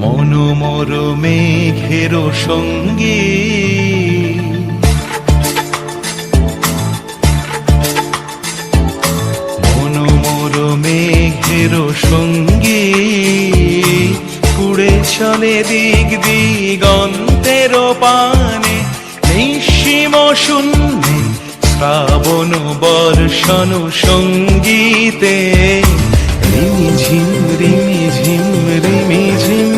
মনোমর মেঘের সঙ্গী। মনোমর মেঘের সঙ্গী। উড়ে চলে দিক দিগন্তের পানে, নিঃসীম শূন্যে শ্রাবণ বর্ষণ সঙ্গীতে। রিমি ঝিম রিমি ঝিম রিমি ঝিম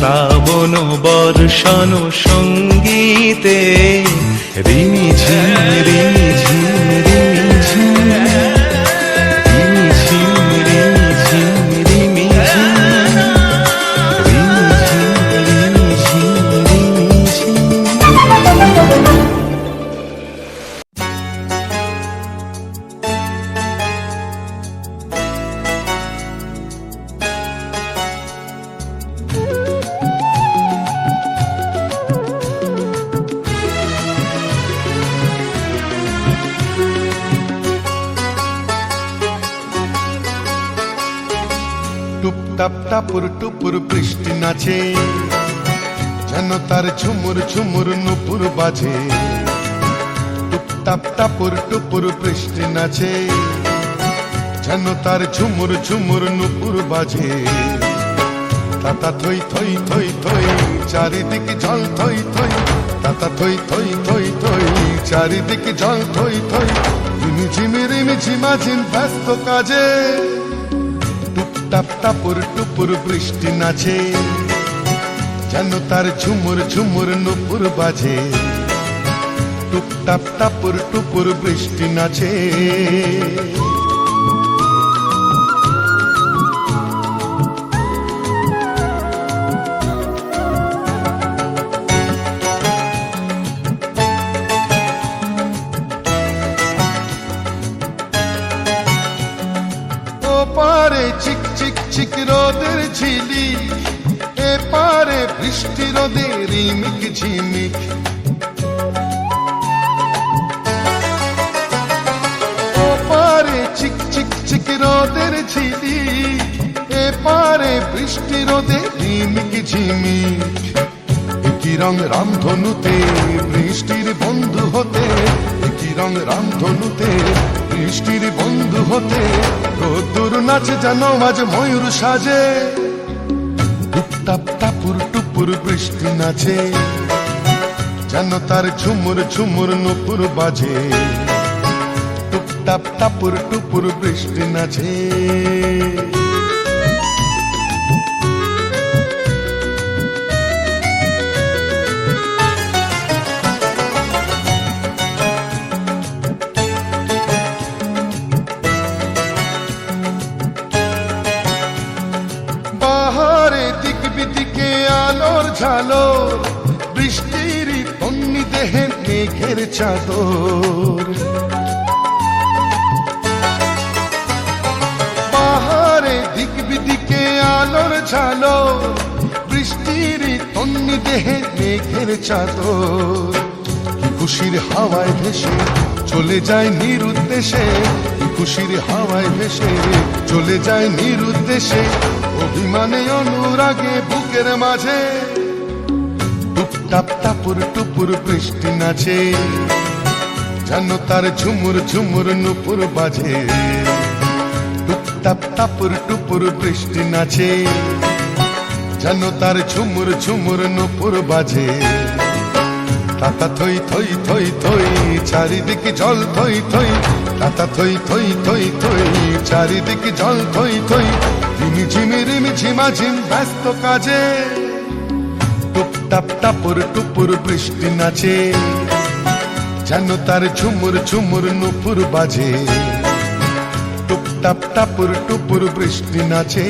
শ্রাবণ বর্ষণ সঙ্গীতে রিমি ঝিম রিমি ঝিম। টাপুর টুপুর বৃষ্টি নাচে, যেন তার ঝুমুর ঝুমুর নুপুর বাজে। টুপটাপ টাপুর টুপুর বৃষ্টি নাচে, যেন তার ঝুমুর ঝুমুর নুপুর বাজে। তাতা থই থই থই থই, চারিদিকে জল থই থই, তাতা থই থই থই থই, চারিদিকে জল থই থই ঝিমি রিমি ঝিমা ঝিম ব্যস্ত কাজে। টুপটাপ টাপুর বৃষ্টি নাচে। যেন তার ঝুমুর ঝুমুর নুপুর বাজে। টুপটাপ টাপুর টুপুর বৃষ্টি নাচে। চিক রোদের ঝিলি এ পারে বৃষ্টি রোদের রিমিক ঝিমিক। ও পারে চিক চিক চিক রোদের ঝিলি এ পারে বৃষ্টি রোদে রিমিক ঝিমিক। একই রং রামধনুতে বৃষ্টির বন্ধু হতে, একই রং রামধনুতে বৃষ্টির বন্ধু হতে রোদ্দুর নাচে যেন আজ ময়ূর সাজে। টুপটাপ টাপুর টুপুর বৃষ্টি নাচে। যেন তার ঝুমুর ঝুমুর নুপুর বাজে। টুপটাপ টাপুর টুপুর বৃষ্টি নাচে। বৃষ্টির তন্নি দেহে মেঘের চাদর। পাহাড়ে দিক বিদিকে আলোর ঝালো বৃষ্টির তন্নি দেহে মেঘের চাদর। খুশির হাওয়ায় ভেসে চলে যায় নিরুদ্দেশে খুশির হাওয়ায় ভেসে চলে যায় নিরুদ্দেশে, অভিমানে অনুরাগে বুকের মাঝে টুপটাপ টাপুর টুপুর বৃষ্টি নাচে। যেন তার ঝুমুর ঝুমুর নুপুর বাজে। টুপটাপ টাপুর টুপুর বৃষ্টি নাচে। যেন তার ঝুমুর ঝুমুর নুপুর বাজে। তাতা থই থই থই থই, চারিদিকে জল থই থই। তাতা থই থই থই থই, চারিদিকে জল থই থই। রিমি ঝিমি রিমি ঝিমা ঝিম ব্যস্ত কাজে। টুপটাপ টাপুর টুপুর বৃষ্টি নাচে। যেন তার ঝুমুর ঝুমুর নুপুর বাজে। টুপ টাপ টাপুর টুপুর বৃষ্টি নাচে।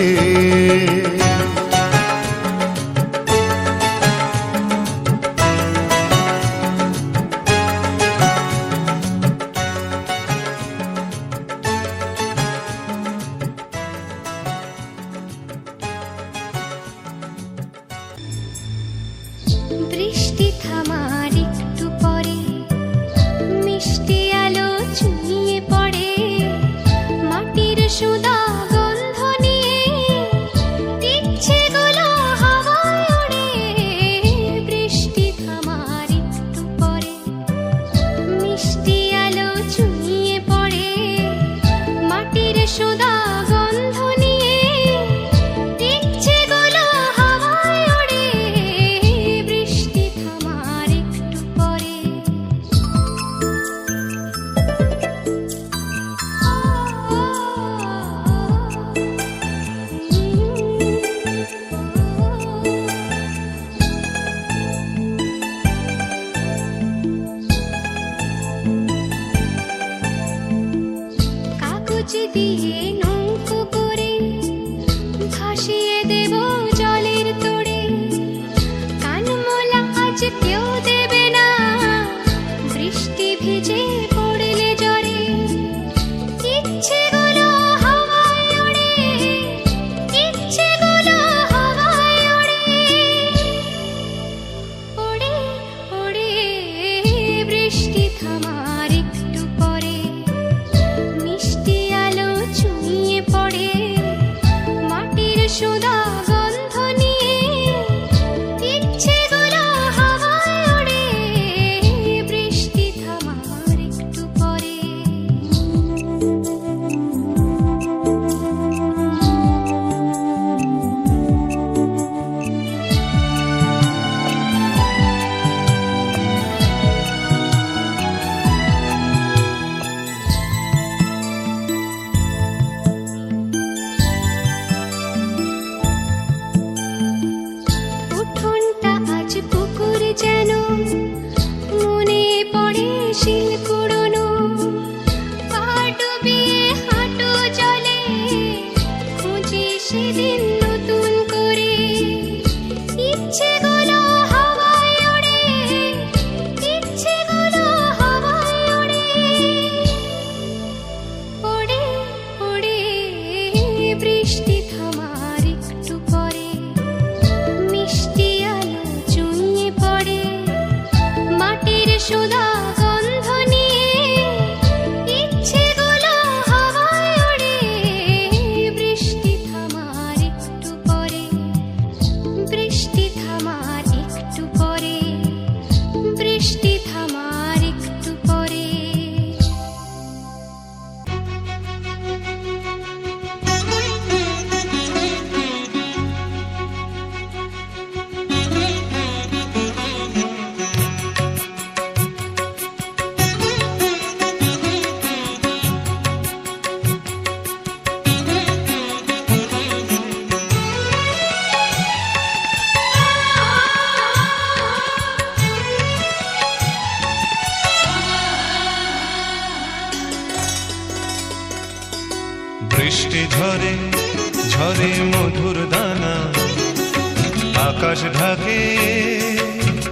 আকাশ ঢাকে,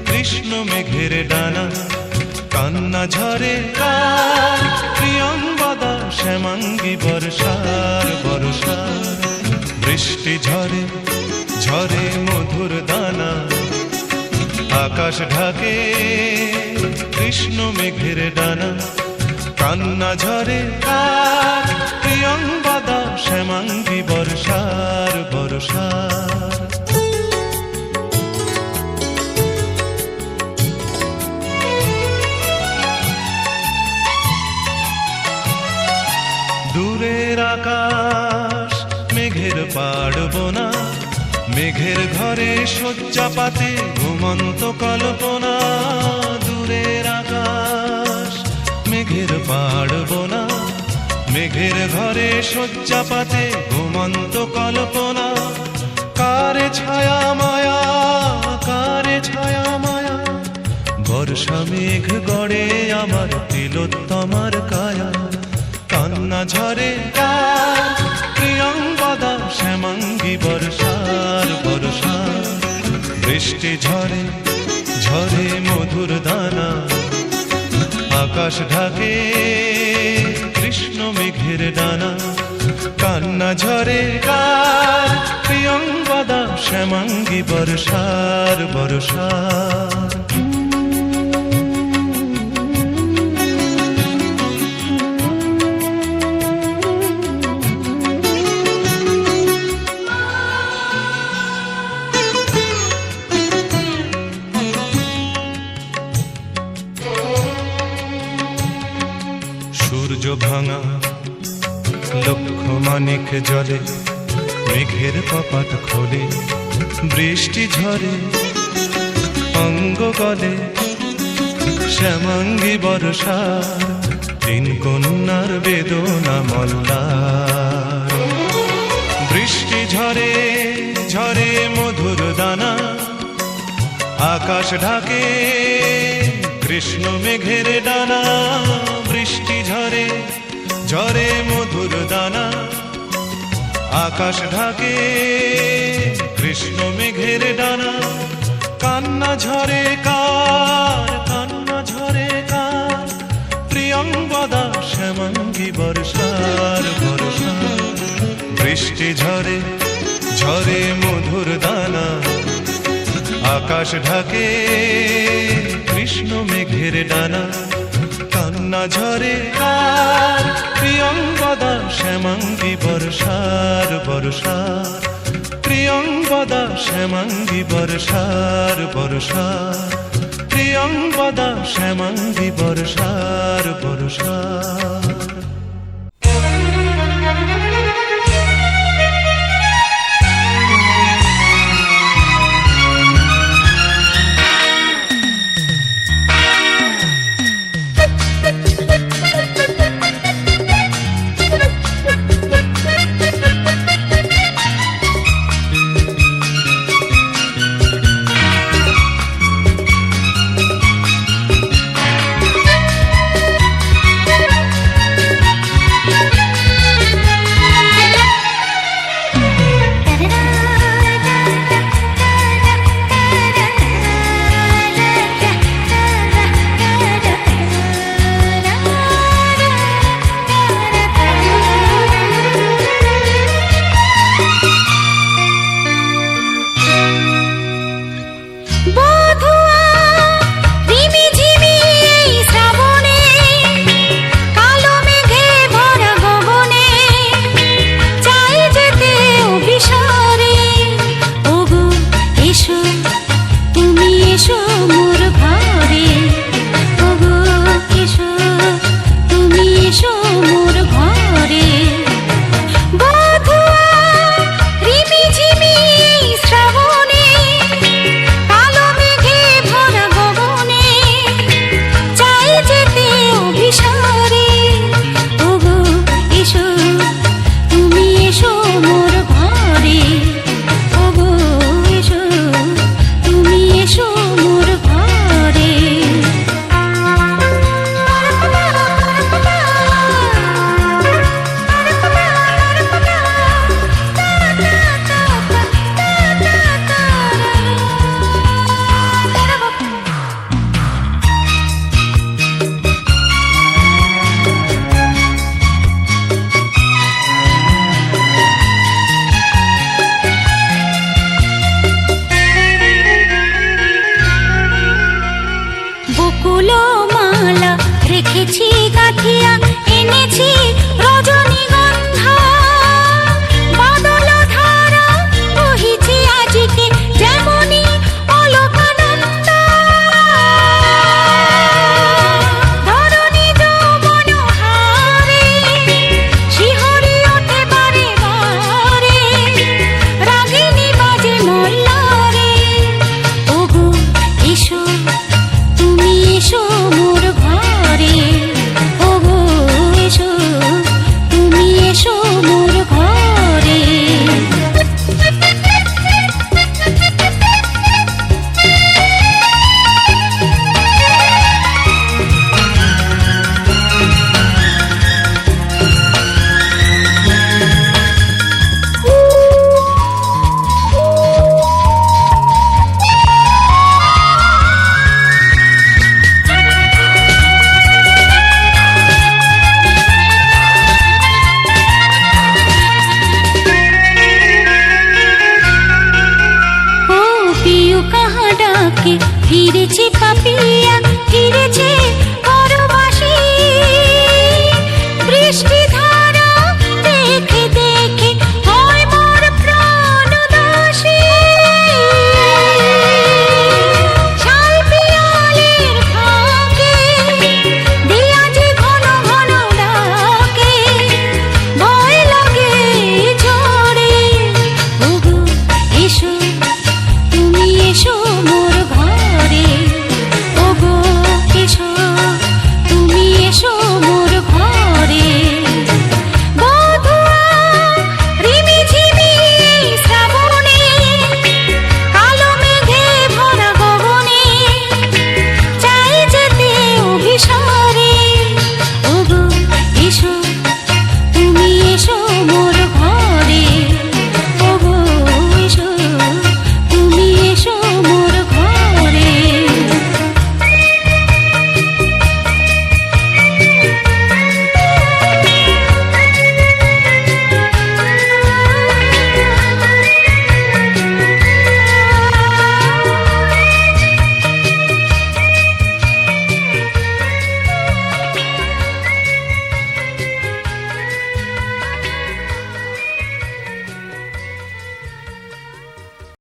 কৃষ্ণ মেঘের ডানা, কান্না ঝরে কার প্রিয়ঙ্গদা শ্যামাঙ্গি বর্ষার বর্ষার বৃষ্টি ঝরে ঝরে মধুর দানা। আকাশ ঢাকে, কৃষ্ণ মেঘের ডানা। কান্না ঝরে কার প্রিয়ঙ্গদা শ্যামাঙ্গি বর্ষার বর্ষার পাড়ব না। মেঘের ঘরে শয্যা পাতে ঘুমন্ত কল্পনা। দূরের আকাশ, মেঘের পাড়ব না। মেঘের ঘরে শয্যা পাতে ঘুমন্ত কল্পনা। কারে ছায়া মায়া, কারে ছায়া মায়া। বর্ষা মেঘ গড়ে আমার তিলোত্তমার কায়া। কান্না ঝরে শ্যামাঙ্গি বর্ষার বর্ষা, বৃষ্টি ঝরে ঝরে মধুর দানা। আকাশ ঢাকে, কৃষ্ণ মেঘের ডানা। কান্না ঝরে, কার প্রিয়ঙ্গদা শ্যামাঙ্গি বর্ষার বর্ষার সূর্য ভাঙা লক্ষ মানিক জলে, মেঘের কপাট খোলে, বৃষ্টি ঝরে অঙ্গ গলে শ্যামাঙ্গি বর্ষা তিন কন্যার বেদনা মল্লার। বৃষ্টি ঝরে ঝরে মধুর দানা, আকাশ ঢাকে কৃষ্ণ মেঘের ডানা। বৃষ্টি ঝরে ঝরে মধুর দানা। আকাশ ঢাকে, কৃষ্ণ মেঘের ডানা। কান্না ঝরে কার, কান্না ঝরে কার। প্রিয়ঙ্গদা শ্যামাঙ্গি বর্ষার বর্ষা বৃষ্টি ঝরে ঝরে মধুর দানা। আকাশ ঢাকে, কৃষ্ণ মেঘের ডানা। কান্না ঝরে কার প্রিয়ঙ্গদা শ্যামাঙ্গি বর্ষার বর্ষার। প্রিয়ঙ্গদা শ্যামাঙ্গি বর্ষার বর্ষার। প্রিয়ঙ্গদা শ্যামাঙ্গি বর্ষার বর্ষার।